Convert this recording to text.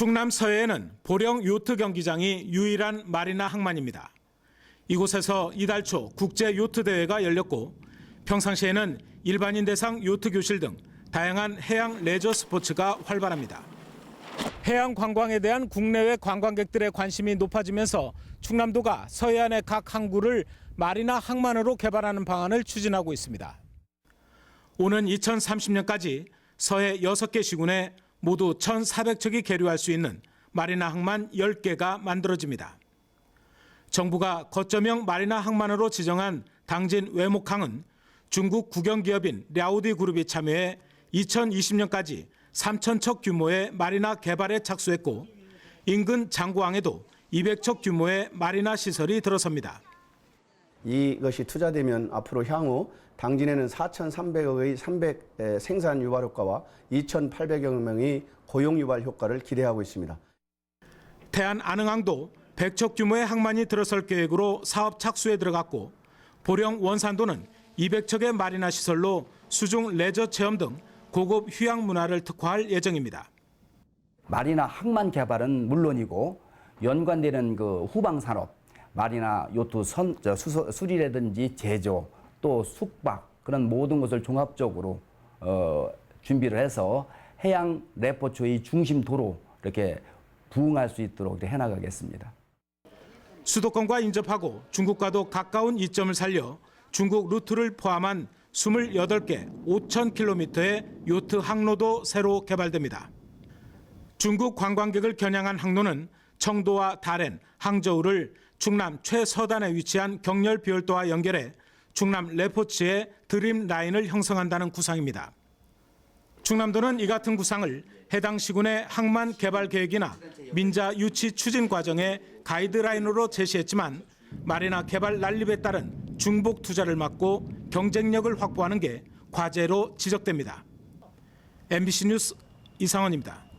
충남 서해에는 보령 요트 경기장이 유일한 마리나 항만입니다. 이곳에서 이달 초 국제 요트 대회가 열렸고 평상시에는 일반인 대상 요트 교실 등 다양한 해양 레저 스포츠가 활발합니다. 해양 관광에 대한 국내외 관광객들의 관심이 높아지면서 충남도가 서해안의 각 항구를 마리나 항만으로 개발하는 방안을 추진하고 있습니다. 오는 2030년까지 서해 6개 시군에 모두 1,400척이 계류할 수 있는 마리나 항만 10개가 만들어집니다. 정부가 거점형 마리나 항만으로 지정한 당진 외목항은 중국 국영기업인 랴오디 그룹이 참여해 2020년까지 3,000척 규모의 마리나 개발에 착수했고 인근 장구항에도 200척 규모의 마리나 시설이 들어섭니다. 이것이 투자되면 앞으로 향후 당진에는 4,300억의 300 생산 유발 효과와 2,800여 명의 고용 유발 효과를 기대하고 있습니다. 태안 안흥항도 100척 규모의 항만이 들어설 계획으로 사업 착수에 들어갔고 보령 원산도는 200척의 마리나 시설로 수중 레저 체험 등 고급 휴양 문화를 특화할 예정입니다. 마리나 항만 개발은 물론이고 연관되는 그 후방 산업, 마리나 요트 선, 저 수소, 수리라든지 제조, 또 숙박 그런 모든 것을 종합적으로 어, 준비를 해서 해양 레포츠의 중심 도로 이렇게 부응할 수 있도록 해나가겠습니다. 수도권과 인접하고 중국과도 가까운 이점을 살려 중국 루트를 포함한 28개 5,000km의 요트 항로도 새로 개발됩니다. 중국 관광객을 겨냥한 항로는 청도와 다롄, 항저우를 충남 최서단에 위치한 경렬 비열도와 연결해 충남 레포츠의 드림 라인을 형성한다는 구상입니다. 충남도는 이 같은 구상을 해당 시군의 항만 개발 계획이나 민자 유치 추진 과정에 가이드라인으로 제시했지만 마리나 개발 난립에 따른 중복 투자를 막고 경쟁력을 확보하는 게 과제로 지적됩니다. MBC 뉴스 이상원입니다.